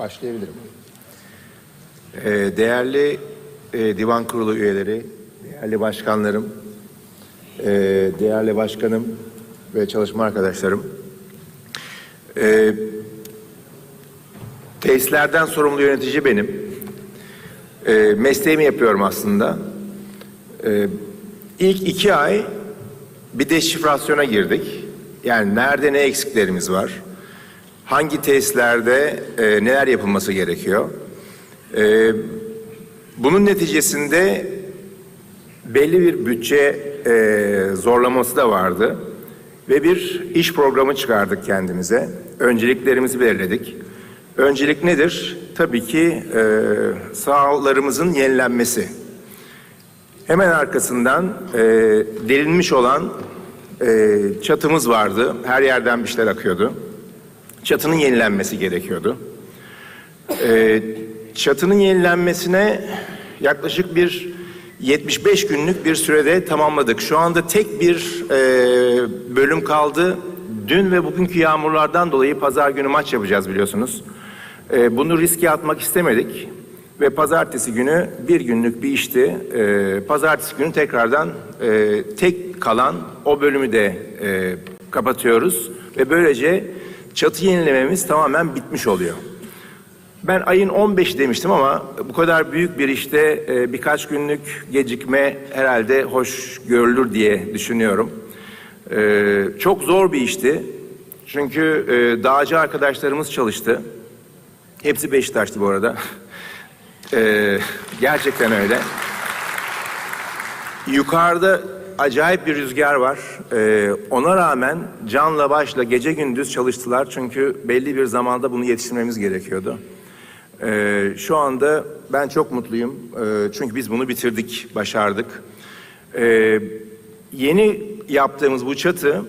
Başlayabilirim. Ee, değerli e, divan kurulu üyeleri, değerli başkanlarım, e, değerli başkanım ve çalışma arkadaşlarım. E, tesislerden sorumlu yönetici benim. Mesleğimi yapıyorum aslında. İlk iki ay bir deşifrasyona girdik. Yani nerede ne eksiklerimiz var? Hangi tesislerde e, neler yapılması gerekiyor? E, bunun neticesinde belli bir bütçe e, zorlaması da vardı ve bir iş programı çıkardık kendimize. Önceliklerimizi belirledik. Öncelik nedir? Tabii ki e, sahalarımızın yenilenmesi. Hemen arkasından e, delinmiş olan e, çatımız vardı. Her yerden bir şeyler akıyordu. Çatının yenilenmesi gerekiyordu. E, çatının yenilenmesine yaklaşık bir 75 günlük bir sürede tamamladık. Şu anda tek bir e, bölüm kaldı. Dün ve bugünkü yağmurlardan dolayı pazar günü maç yapacağız biliyorsunuz. E, bunu riske atmak istemedik. Ve pazartesi günü bir günlük bir işti. E, pazartesi günü tekrardan e, tek kalan o bölümü de e, kapatıyoruz. Ve böylece çatı yenilememiz tamamen bitmiş oluyor. Ben ayın 15 demiştim ama bu kadar büyük bir işte e, birkaç günlük gecikme herhalde hoş görülür diye düşünüyorum. E, çok zor bir işti. Çünkü e, dağcı arkadaşlarımız çalıştı. Hepsi Beşiktaş'tı bu arada. Gerçekten öyle. Yukarıda acayip bir rüzgar var. Ee, ona rağmen canla başla gece gündüz çalıştılar. Çünkü belli bir zamanda bunu yetiştirmemiz gerekiyordu. Ee, şu anda ben çok mutluyum. Ee, çünkü biz bunu bitirdik, başardık. Ee, yeni yaptığımız bu çatı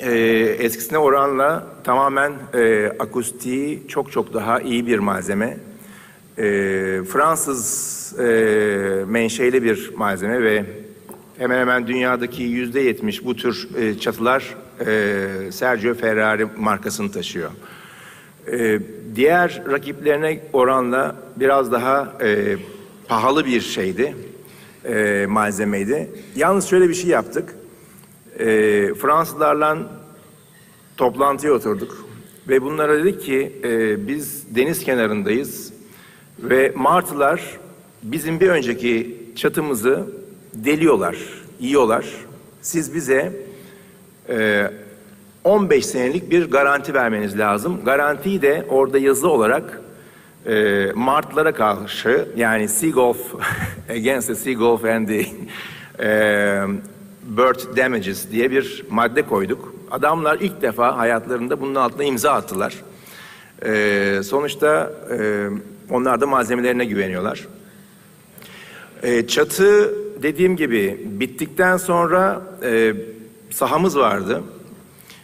e, eskisine oranla tamamen e, akustiği çok çok daha iyi bir malzeme. E, Fransız e, menşeli bir malzeme ve hemen hemen dünyadaki yüzde yetmiş bu tür e, çatılar e, Sergio Ferrari markasını taşıyor. E, diğer rakiplerine oranla biraz daha e, pahalı bir şeydi, e, malzemeydi. Yalnız şöyle bir şey yaptık. E, Fransızlarla toplantıya oturduk ve bunlara dedik ki e, biz deniz kenarındayız ve martılar bizim bir önceki çatımızı deliyorlar, yiyorlar. Siz bize e, 15 senelik bir garanti vermeniz lazım. Garantiyi de orada yazı olarak e, martlara karşı yani Seagulf against the Seagulf and the e, bird damages diye bir madde koyduk. Adamlar ilk defa hayatlarında bunun altına imza attılar. E, sonuçta e, onlar da malzemelerine güveniyorlar. E, çatı dediğim gibi bittikten sonra e, sahamız vardı.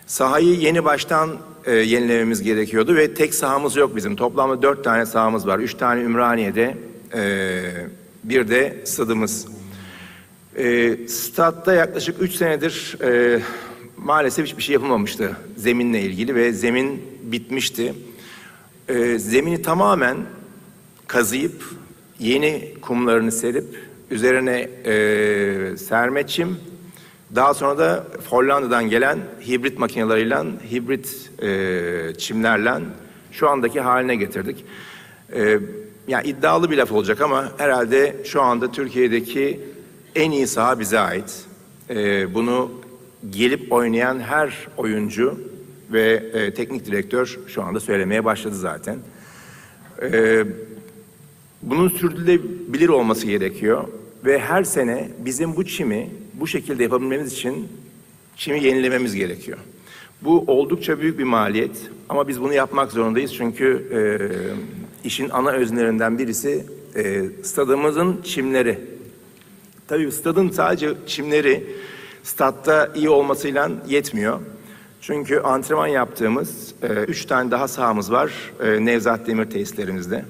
Sahayı yeni baştan e, yenilememiz gerekiyordu ve tek sahamız yok bizim. Toplamda dört tane sahamız var. Üç tane Ümraniye'de, e, bir de stadımız. E, statta yaklaşık üç senedir e, maalesef hiçbir şey yapılmamıştı zeminle ilgili ve zemin bitmişti. E, zemini tamamen kazıyıp yeni kumlarını serip üzerine e, serme çim daha sonra da Hollanda'dan gelen hibrit makineleriyle, hibrit e, çimlerle şu andaki haline getirdik. E, yani iddialı bir laf olacak ama herhalde şu anda Türkiye'deki en iyi saha bize ait. E, bunu gelip oynayan her oyuncu ve e, teknik direktör şu anda söylemeye başladı zaten. E, bunun sürdürülebilir olması gerekiyor ve her sene bizim bu çimi bu şekilde yapabilmemiz için çimi yenilememiz gerekiyor. Bu oldukça büyük bir maliyet ama biz bunu yapmak zorundayız çünkü e, işin ana öznelerinden birisi e, stadımızın çimleri. Tabii stadın sadece çimleri statta iyi olmasıyla yetmiyor. Çünkü antrenman yaptığımız e, üç tane daha sahamız var e, Nevzat Demir tesislerimizde.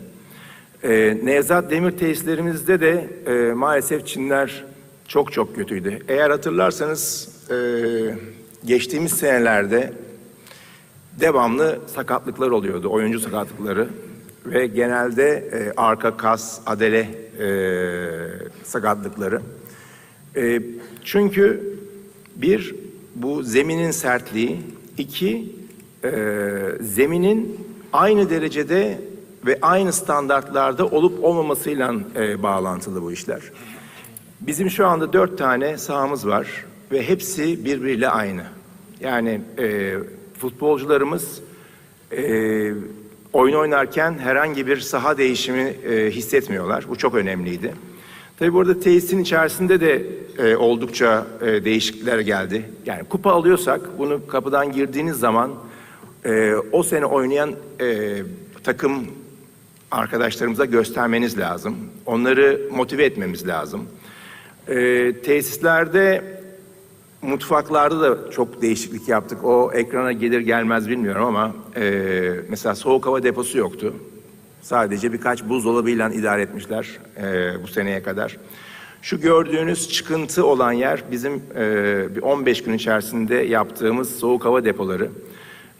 E, Nevzat Demir tesislerimizde de e, maalesef çimler çok çok kötüydü. Eğer hatırlarsanız e, geçtiğimiz senelerde devamlı sakatlıklar oluyordu, oyuncu sakatlıkları. ve genelde e, arka kas, adele e, sakatlıkları. E, çünkü bir, bu zeminin sertliği, iki, e, zeminin aynı derecede ve aynı standartlarda olup olmamasıyla e, bağlantılı bu işler. Bizim şu anda dört tane sahamız var ve hepsi birbiriyle aynı. Yani e, futbolcularımız e, oyun oynarken herhangi bir saha değişimi e, hissetmiyorlar. Bu çok önemliydi. Tabii burada tesisin içerisinde de e, oldukça e, değişiklikler geldi. Yani kupa alıyorsak bunu kapıdan girdiğiniz zaman e, o sene oynayan e, takım arkadaşlarımıza göstermeniz lazım. Onları motive etmemiz lazım. E, tesislerde mutfaklarda da çok değişiklik yaptık. O ekrana gelir gelmez bilmiyorum ama e, mesela soğuk hava deposu yoktu. Sadece birkaç buzdolabıyla idare etmişler e, bu seneye kadar. Şu gördüğünüz çıkıntı olan yer bizim e, bir 15 gün içerisinde yaptığımız soğuk hava depoları.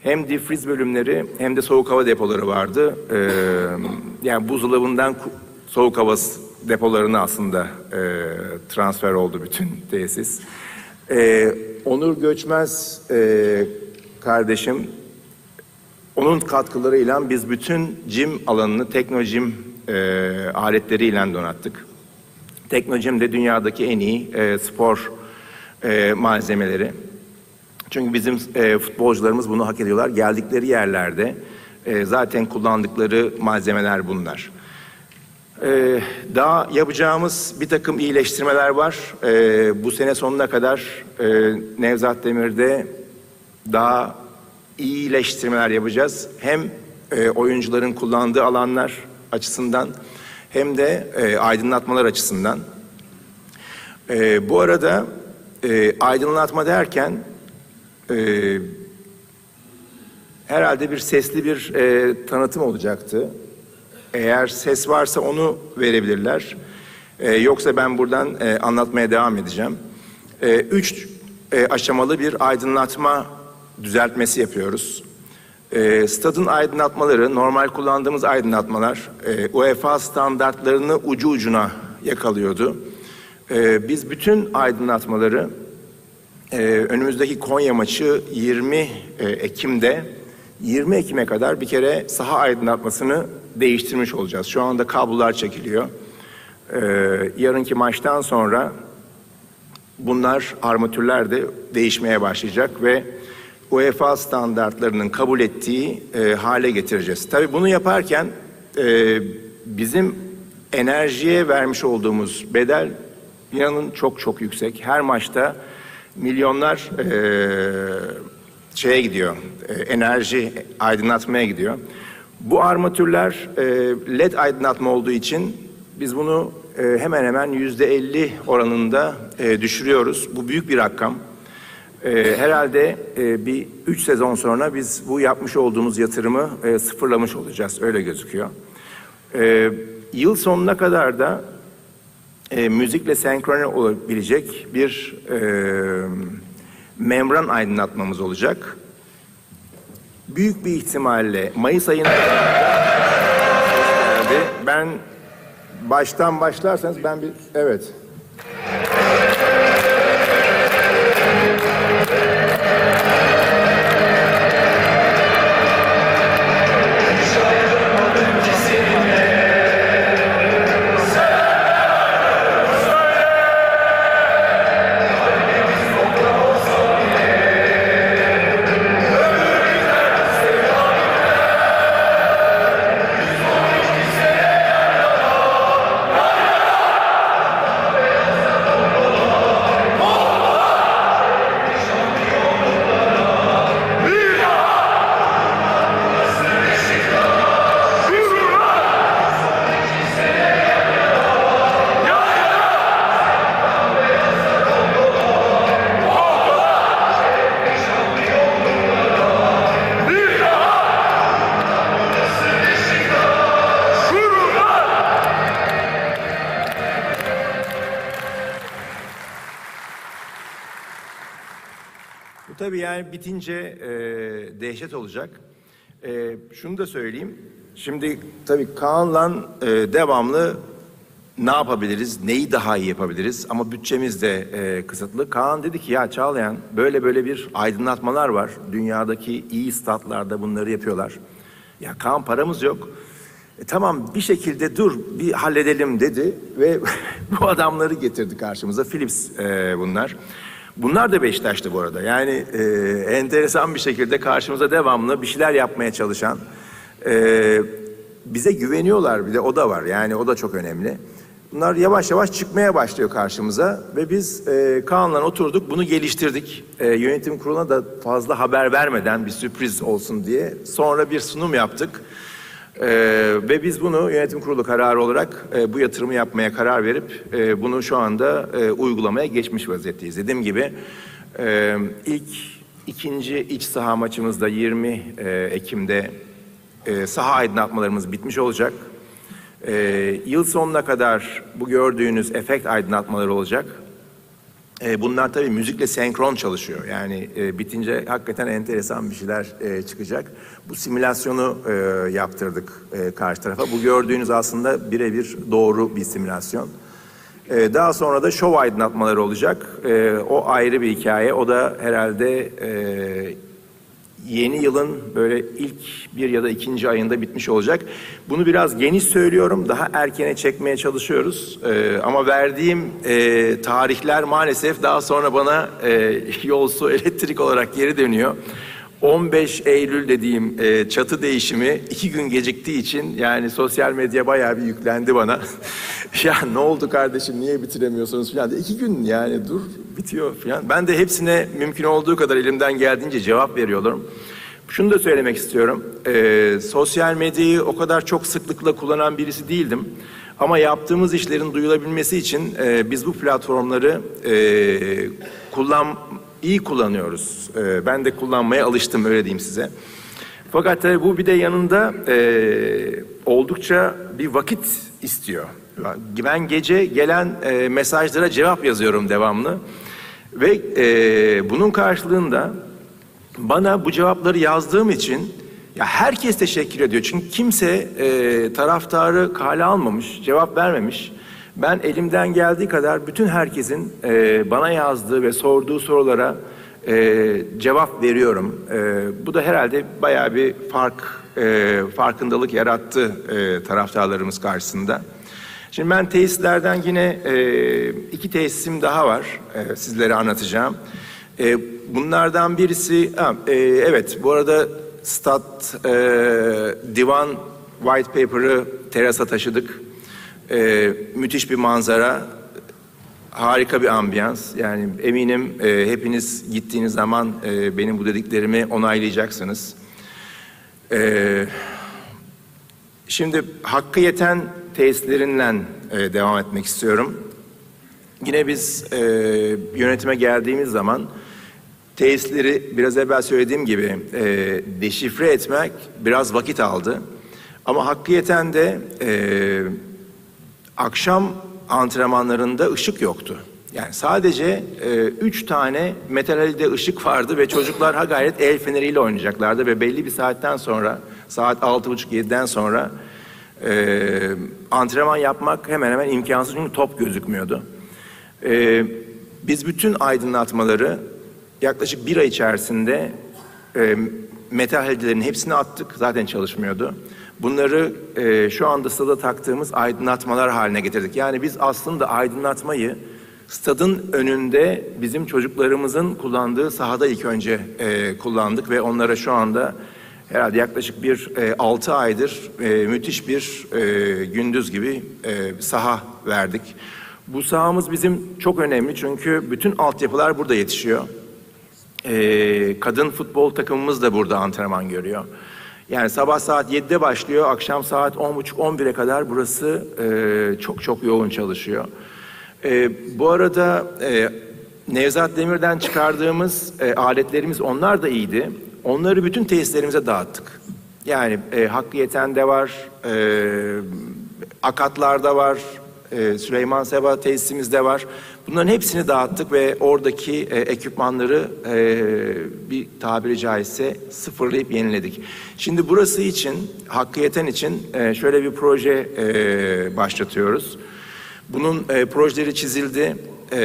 Hem difriz bölümleri hem de soğuk hava depoları vardı. E, yani buzdolabından soğuk hava depolarına aslında e, transfer oldu bütün tesis. E, Onur Göçmez e, kardeşim onun katkılarıyla biz bütün jim alanını teknojim e, aletleriyle donattık. Teknojim de dünyadaki en iyi e, spor e, malzemeleri. Çünkü bizim e, futbolcularımız bunu hak ediyorlar. Geldikleri yerlerde e, zaten kullandıkları malzemeler bunlar. Ee, daha yapacağımız bir takım iyileştirmeler var. Ee, bu sene sonuna kadar e, Nevzat Demir'de daha iyileştirmeler yapacağız. Hem e, oyuncuların kullandığı alanlar açısından hem de e, aydınlatmalar açısından. E, bu arada e, aydınlatma derken e, herhalde bir sesli bir e, tanıtım olacaktı. Eğer ses varsa onu verebilirler. Ee, yoksa ben buradan e, anlatmaya devam edeceğim. Ee, üç e, aşamalı bir aydınlatma düzeltmesi yapıyoruz. Ee, stadın aydınlatmaları, normal kullandığımız aydınlatmalar e, UEFA standartlarını ucu ucuna yakalıyordu. Ee, biz bütün aydınlatmaları ee, önümüzdeki Konya maçı 20 e, Ekim'de 20 Ekim'e kadar bir kere saha aydınlatmasını değiştirmiş olacağız. Şu anda kablolar çekiliyor. Ee, yarınki maçtan sonra bunlar armatürler de değişmeye başlayacak ve UEFA standartlarının kabul ettiği e, hale getireceğiz. Tabii bunu yaparken e, bizim enerjiye vermiş olduğumuz bedel inanın çok çok yüksek. Her maçta milyonlar e, şeye gidiyor, e, enerji aydınlatmaya gidiyor. Bu armatürler e, led aydınlatma olduğu için biz bunu e, hemen hemen yüzde elli oranında e, düşürüyoruz. Bu büyük bir rakam. E, herhalde e, bir üç sezon sonra biz bu yapmış olduğumuz yatırımı e, sıfırlamış olacağız. Öyle gözüküyor. E, yıl sonuna kadar da e, müzikle senkrone olabilecek bir e, membran aydınlatmamız olacak. Büyük bir ihtimalle Mayıs ayına kadar da geldi. Ben baştan başlarsanız ben bir evet. Yani bitince e, dehşet olacak. E, şunu da söyleyeyim. Şimdi tabii Kaan'la e, devamlı ne yapabiliriz, neyi daha iyi yapabiliriz ama bütçemiz de e, kısıtlı. Kaan dedi ki ya Çağlayan böyle böyle bir aydınlatmalar var. Dünyadaki iyi statlarda bunları yapıyorlar. Ya Kaan paramız yok. E, tamam bir şekilde dur bir halledelim dedi ve bu adamları getirdi karşımıza. Philips e, bunlar. Bunlar da Beşiktaş'tı bu arada. Yani e, enteresan bir şekilde karşımıza devamlı bir şeyler yapmaya çalışan, e, bize güveniyorlar bir de o da var. Yani o da çok önemli. Bunlar yavaş yavaş çıkmaya başlıyor karşımıza ve biz e, Kaan'la oturduk bunu geliştirdik. E, yönetim kuruluna da fazla haber vermeden bir sürpriz olsun diye sonra bir sunum yaptık. E, ve biz bunu yönetim kurulu kararı olarak e, bu yatırımı yapmaya karar verip e, bunu şu anda e, uygulamaya geçmiş vaziyetteyiz. Dediğim gibi e, ilk ikinci iç saha maçımızda 20 e, Ekim'de e, saha aydınlatmalarımız bitmiş olacak. E, yıl sonuna kadar bu gördüğünüz efekt aydınlatmaları olacak. E, bunlar tabii müzikle senkron çalışıyor. Yani e, bitince hakikaten enteresan bir şeyler e, çıkacak. Bu simülasyonu e, yaptırdık e, karşı tarafa. Bu gördüğünüz aslında birebir doğru bir simülasyon. E, daha sonra da şov aydınlatmaları olacak. E, o ayrı bir hikaye. O da herhalde e, yeni yılın böyle ilk bir ya da ikinci ayında bitmiş olacak. Bunu biraz geniş söylüyorum. Daha erkene çekmeye çalışıyoruz. Ee, ama verdiğim e, tarihler maalesef daha sonra bana e, yol su elektrik olarak geri dönüyor. 15 Eylül dediğim e, çatı değişimi iki gün geciktiği için yani sosyal medya bayağı bir yüklendi bana. ya ne oldu kardeşim niye bitiremiyorsunuz falan diye. İki gün yani dur bitiyor falan. Ben de hepsine mümkün olduğu kadar elimden geldiğince cevap veriyorum. Şunu da söylemek istiyorum. Ee, sosyal medyayı o kadar çok sıklıkla kullanan birisi değildim. Ama yaptığımız işlerin duyulabilmesi için e, biz bu platformları e, kullan iyi kullanıyoruz. E, ben de kullanmaya alıştım öyle diyeyim size. Fakat tabii bu bir de yanında e, oldukça bir vakit istiyor. Ben gece gelen e, mesajlara cevap yazıyorum devamlı. Ve e, bunun karşılığında bana bu cevapları yazdığım için ya herkes teşekkür ediyor. Çünkü kimse e, taraftarı kale almamış, cevap vermemiş. Ben elimden geldiği kadar bütün herkesin e, bana yazdığı ve sorduğu sorulara e, cevap veriyorum. E, bu da herhalde bayağı bir fark, e, farkındalık yarattı e, taraftarlarımız karşısında. Şimdi ben tesislerden yine e, iki tesisim daha var e, sizlere anlatacağım. E, bunlardan birisi, ha, e, evet bu arada Stat e, Divan White Paper'ı terasa taşıdık. E, müthiş bir manzara, harika bir ambiyans. Yani eminim e, hepiniz gittiğiniz zaman e, benim bu dediklerimi onaylayacaksınız. E, şimdi hakkı yeten tesislerinden e, devam etmek istiyorum. Yine biz e, yönetime geldiğimiz zaman tesisleri biraz evvel söylediğim gibi e, deşifre etmek biraz vakit aldı. Ama hakkı yeten de e, akşam antrenmanlarında ışık yoktu. Yani sadece e, üç tane metal halide ışık vardı ve çocuklar ha gayret el feneriyle oynayacaklardı ve belli bir saatten sonra saat altı buçuk yediden sonra e, antrenman yapmak hemen hemen imkansız çünkü top gözükmüyordu. E, biz bütün aydınlatmaları yaklaşık bir ay içerisinde e, metal halidelerin hepsini attık. Zaten çalışmıyordu. Bunları e, şu anda stada taktığımız aydınlatmalar haline getirdik. Yani biz aslında aydınlatmayı stadın önünde bizim çocuklarımızın kullandığı sahada ilk önce e, kullandık ve onlara şu anda herhalde yaklaşık bir e, 6 aydır e, müthiş bir e, gündüz gibi e, saha verdik. Bu sahamız bizim çok önemli çünkü bütün altyapılar burada yetişiyor. E, kadın futbol takımımız da burada antrenman görüyor. Yani sabah saat 7'de başlıyor, akşam saat 10.30-11'e kadar burası e, çok çok yoğun çalışıyor. E, bu arada e, Nevzat Demir'den çıkardığımız e, aletlerimiz onlar da iyiydi. Onları bütün tesislerimize dağıttık. Yani e, Hakkı Yeten'de var, e, Akatlar'da var, e, Süleyman Seba tesisimizde var. Bunların hepsini dağıttık ve oradaki e, ekipmanları e, bir tabiri caizse sıfırlayıp yeniledik. Şimdi burası için, Hakkıyeten için e, şöyle bir proje e, başlatıyoruz. Bunun e, projeleri çizildi. E,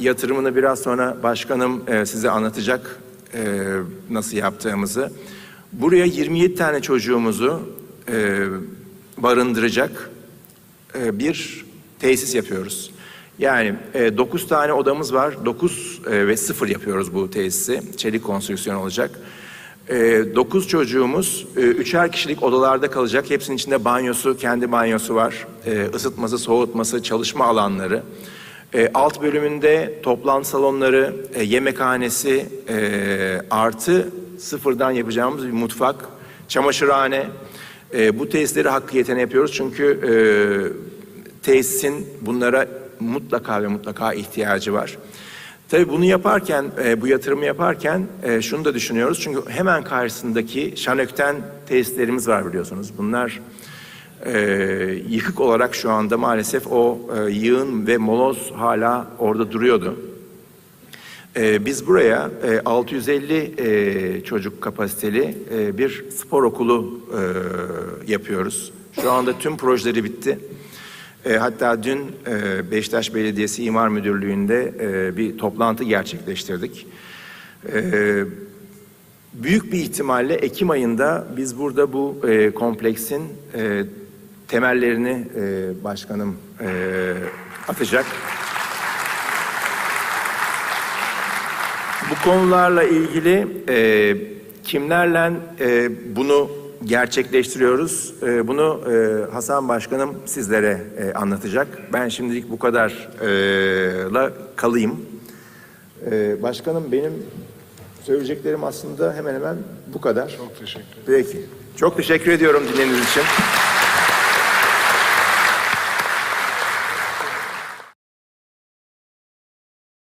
yatırımını biraz sonra başkanım e, size anlatacak e, nasıl yaptığımızı. Buraya 27 tane çocuğumuzu e, barındıracak e, bir tesis yapıyoruz. Yani 9 tane odamız var. 9 ve 0 yapıyoruz bu tesisi. Çelik konstrüksiyon olacak. 9 çocuğumuz e, üçer kişilik odalarda kalacak. Hepsinin içinde banyosu, kendi banyosu var. E, ısıtması, soğutması, çalışma alanları. E, alt bölümünde toplantı salonları, e, yemekhanesi e, artı sıfırdan yapacağımız bir mutfak, çamaşırhane. E, bu tesisleri hakkıyeten yapıyoruz çünkü e, tesisin bunlara mutlaka ve mutlaka ihtiyacı var. Tabii bunu yaparken, e, bu yatırımı yaparken e, şunu da düşünüyoruz. Çünkü hemen karşısındaki Şanökten tesislerimiz var biliyorsunuz. Bunlar e, yıkık olarak şu anda maalesef o e, yığın ve moloz hala orada duruyordu. E, biz buraya e, 650 e, çocuk kapasiteli e, bir spor okulu e, yapıyoruz. Şu anda tüm projeleri bitti. E, hatta dün e, Beşiktaş Belediyesi İmar Müdürlüğü'nde e, bir toplantı gerçekleştirdik. E, büyük bir ihtimalle Ekim ayında biz burada bu e, kompleksin e, temellerini e, başkanım e, atacak. Bu konularla ilgili e, kimlerle e, bunu gerçekleştiriyoruz? E, bunu e, Hasan Başkanım sizlere e, anlatacak. Ben şimdilik bu kadarla kalayım. E, başkanım benim söyleyeceklerim aslında hemen hemen bu kadar. Çok teşekkür ederim. Peki. Çok teşekkür ediyorum dinlediğiniz için.